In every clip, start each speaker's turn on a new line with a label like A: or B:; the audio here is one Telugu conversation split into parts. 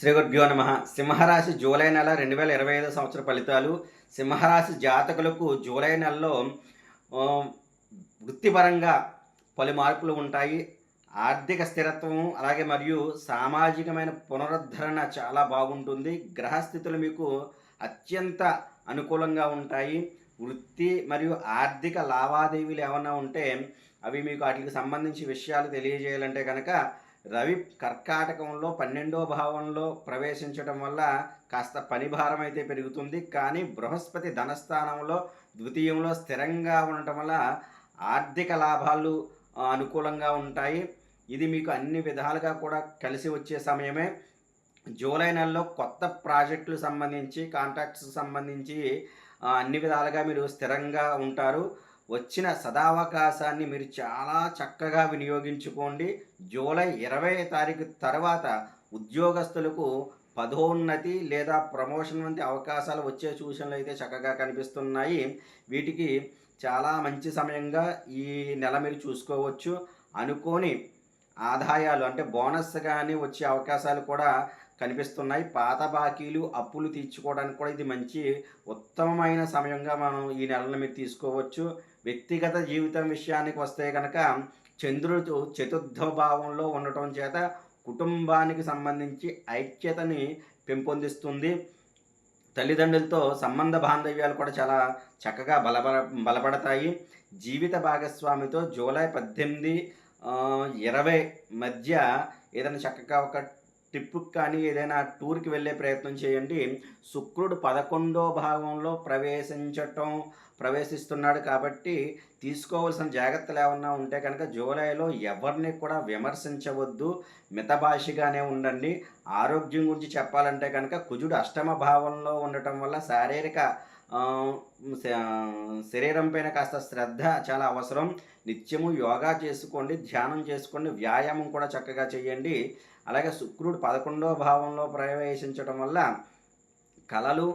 A: శ్రీ గురుభ్యో నమ. సింహరాశి జూలై నెల రెండు వేల ఇరవై ఐదు సంవత్సర ఫలితాలు. సింహరాశి జాతకులకు జూలై నెలలో వృత్తిపరంగా పలు మార్పులు ఉంటాయి. ఆర్థిక స్థిరత్వం అలాగే మరియు సామాజికమైన పునరుద్ధరణ చాలా బాగుంటుంది. గ్రహస్థితులు మీకు అత్యంత అనుకూలంగా ఉంటాయి. వృత్తి మరియు ఆర్థిక లావాదేవీలు ఏమైనా ఉంటే అవి మీకు వాటికి సంబంధించి విషయాలు తెలియజేయాలంటే కనుక రవి కర్కాటకంలో పన్నెండో భావంలో ప్రవేశించడం వల్ల కాస్త పని భారం అయితే పెరుగుతుంది. కానీ బృహస్పతి ధనస్థానంలో ద్వితీయంలో స్థిరంగా ఉండటం వల్ల ఆర్థిక లాభాలు అనుకూలంగా ఉంటాయి. ఇది మీకు అన్ని విధాలుగా కూడా కలిసి వచ్చే సమయమే. జూలై నెలలో కొత్త ప్రాజెక్టులు సంబంధించి కాంట్రాక్ట్స్ సంబంధించి అన్ని విధాలుగా మీరు స్థిరంగా ఉంటారు. వచ్చిన సదావకాశాన్ని మీరు చాలా చక్కగా వినియోగించుకోండి. జూలై ఇరవై తారీఖు తర్వాత ఉద్యోగస్తులకు పదోన్నతి లేదా ప్రమోషన్ వంటి అవకాశాలు వచ్చే సూచనలు అయితే చక్కగా కనిపిస్తున్నాయి. వీటికి చాలా మంచి సమయంగా ఈ నెల మీరు చూసుకోవచ్చు. అనుకోని ఆదాయాలు అంటే బోనస్ కానీ వచ్చే అవకాశాలు కూడా కనిపిస్తున్నాయి. పాత బాకీలు అప్పులు తీర్చుకోవడానికి కూడా ఇది మంచి ఉత్తమమైన సమయంగా మనం ఈ నెలను మీరు తీసుకోవచ్చు. వ్యక్తిగత జీవితం విషయానికి వస్తే కనుక చంద్రుడు చతుర్థ భావంలో ఉండటం చేత కుటుంబానికి సంబంధించి ఐక్యతని పెంపొందిస్తుంది. తల్లిదండ్రులతో సంబంధ బాంధవ్యాలు కూడా చాలా చక్కగా బలపడ బలపడతాయి. జీవిత భాగస్వామితో జూలై పద్దెనిమిది ఇరవై మధ్య ఏదైనా చక్కగా ఒక ట్రిప్కి కానీ ఏదైనా టూర్కి వెళ్ళే ప్రయత్నం చేయండి. శుక్రుడు పదకొండో భాగంలో ప్రవేశించటం ప్రవేశిస్తున్నాడు కాబట్టి తీసుకోవాల్సిన జాగ్రత్తలు ఏమన్నా ఉంటే కనుక జూలైలో ఎవరిని కూడా విమర్శించవద్దు. మితభాషిగానే ఉండండి. ఆరోగ్యం గురించి చెప్పాలంటే కనుక కుజుడు అష్టమ భావంలో ఉండటం వల్ల శారీరక శ- శరీరం పైన కాస్త శ్రద్ధ చాలా అవసరం. నిత్యము యోగా చేసుకోండి ధ్యానం చేసుకోండి వ్యాయామం కూడా చక్కగా చేయండి. అలాగే శుక్రుడు పదకొండవ భావంలో ప్రవేశించడం వల్ల కళలు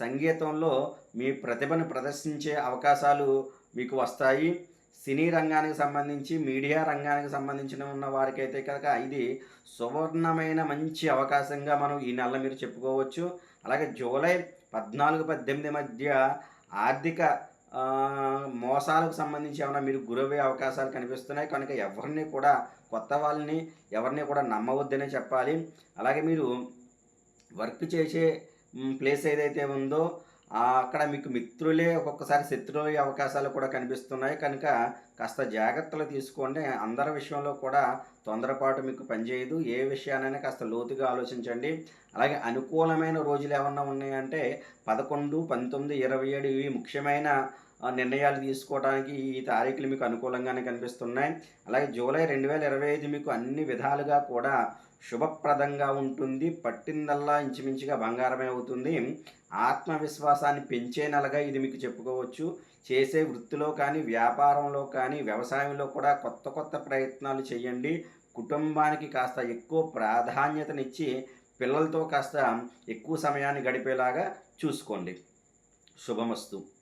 A: సంగీతంలో మీ ప్రతిభను ప్రదర్శించే అవకాశాలు మీకు వస్తాయి. సినీ రంగానికి సంబంధించి మీడియా రంగానికి సంబంధించిన ఉన్న వారికైతే కనుక ఇది సువర్ణమైన మంచి అవకాశంగా మనం ఈ నెల మీరు చెప్పుకోవచ్చు. అలాగే జూలై పద్నాలుగు పద్దెనిమిది మధ్య ఆర్థిక మోసాలకు సంబంధించి ఏమైనా మీరు గురవే అవకాశాలు కనిపిస్తున్నాయి? కనుక ఎవరిని కూడా కొత్త వాళ్ళని ఎవరిని కూడా నమ్మవద్దనే చెప్పాలి. అలాగే మీరు వర్క్ చేసే ప్లేస్ ఏదైతే ఉందో అక్కడ మీకు మిత్రులే ఒక్కొక్కసారి శత్రువులు అవకాశాలు కూడా కనిపిస్తున్నాయి. కనుక కాస్త జాగ్రత్తలు తీసుకోండి. అందరి విషయంలో కూడా తొందరపాటు మీకు పనిచేయదు. ఏ విషయానైనా కాస్త లోతుగా ఆలోచించండి. అలాగే అనుకూలమైన రోజులు ఏమన్నా ఉన్నాయంటే పదకొండు పంతొమ్మిది ఇరవై ఏడు ఇవి ముఖ్యమైన నిర్ణయాలు తీసుకోవడానికి ఈ తారీఖులు మీకు అనుకూలంగానే కనిపిస్తున్నాయి. అలాగే జూలై రెండు వేల ఇరవై ఐదు మీకు అన్ని విధాలుగా కూడా శుభప్రదంగా ఉంటుంది. పట్టిందల్లా ఇంచుమించుగా బంగారమే అవుతుంది. ఆత్మవిశ్వాసాన్ని పెంచే నెలగా ఇది మీకు చెప్పుకోవచ్చు. చేసే వృత్తిలో కానీ వ్యాపారంలో కానీ వ్యవసాయంలో కూడా కొత్త కొత్త ప్రయత్నాలు చేయండి. కుటుంబానికి కాస్త ఎక్కువ ప్రాధాన్యతనిచ్చి పిల్లలతో కాస్త ఎక్కువ సమయాన్ని గడిపేలాగా చూసుకోండి. శుభమస్తు.